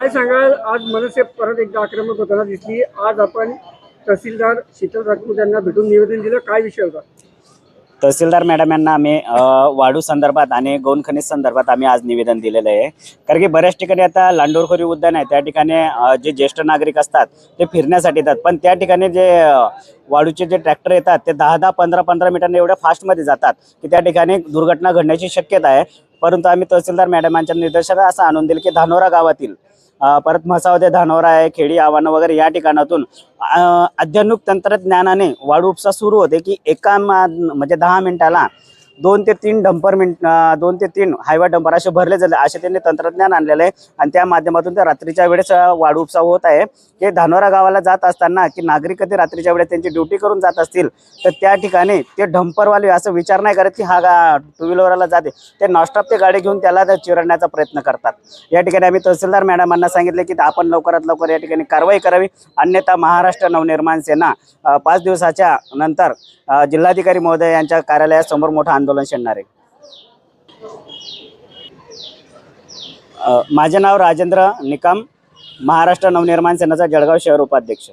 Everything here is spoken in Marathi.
काय सांगाल? आज मनसे परत एकदा आक्रमक होताना दिसली. आज आपण तहसीलदार शीतल राजपूत यांना भेटून निवेदन दिलं. काय विषय होता? तहसीलदार मॅडम यांना आम्ही वाढू संदर्भात आणि गौण खनिज संदर्भात आम्ही आज निवेदन दिलेलं आहे. कारण की बऱ्याच ठिकाणी आता लांडोरखोरी उद्यान आहे. त्या ठिकाणी जे ज्येष्ठ नागरिक असतात ते फिरण्यासाठी येतात. पण त्या ठिकाणी जे अ, वाळूचे जे ट्रॅक्टर येतात ते दहा दहा पंधरा पंधरा मिनिटांनी एवढ्या फास्टमध्ये जातात की त्या ठिकाणी दुर्घटना घडण्याची शक्यता आहे. परंतु आम्ही तहसीलदार मॅडमांच्या निर्देशात असं आणून दिलं की धानोरा गावातील परत म्हसावते धानोरा आहे खेडी आव्हानं वगैरे या ठिकाणातून अ, तंत्रज्ञानाने वाढ उपसा सुरू होते की एका म्हणजे दहा मिनिटाला दोन ते तीन डंपर मिनिट दोन ते तीन हायवा डंपर असे भरले जाते असे त्यांनी तंत्रज्ञान आणलेलं आहे. आणि त्या माध्यमातून ते रात्रीच्या वेळेस अ, वाढ उपसा होत आहे. की धानोरा गावाला जात असताना की नागरिक कधी रात्रीच्या वेळेस त्यांची ड्युटी करून जात असतील तर त्या ठिकाणी ते डंपरवाले असं विचार नाही करत की हा गा टू व्हीलरला जाते. ते नॉनस्टॉप ते गाडी घेऊन त्याला चिरडण्याचा प्रयत्न करतात. या ठिकाणी आम्ही तहसीलदार मॅडमांना सांगितले की आपण लवकरात लवकर या ठिकाणी कारवाई करावी. अन्यथा महाराष्ट्र नवनिर्माण सेना पाच दिवसाच्या नंतर जिल्हाधिकारी महोदय यांच्या कार्यालयासमोर मोठं आंदोलन छेडणार आहे. माझे नाव राजेंद्र निकम महाराष्ट्र नवनिर्माण सेनेचा जळगाव शहर उपाध्यक्ष.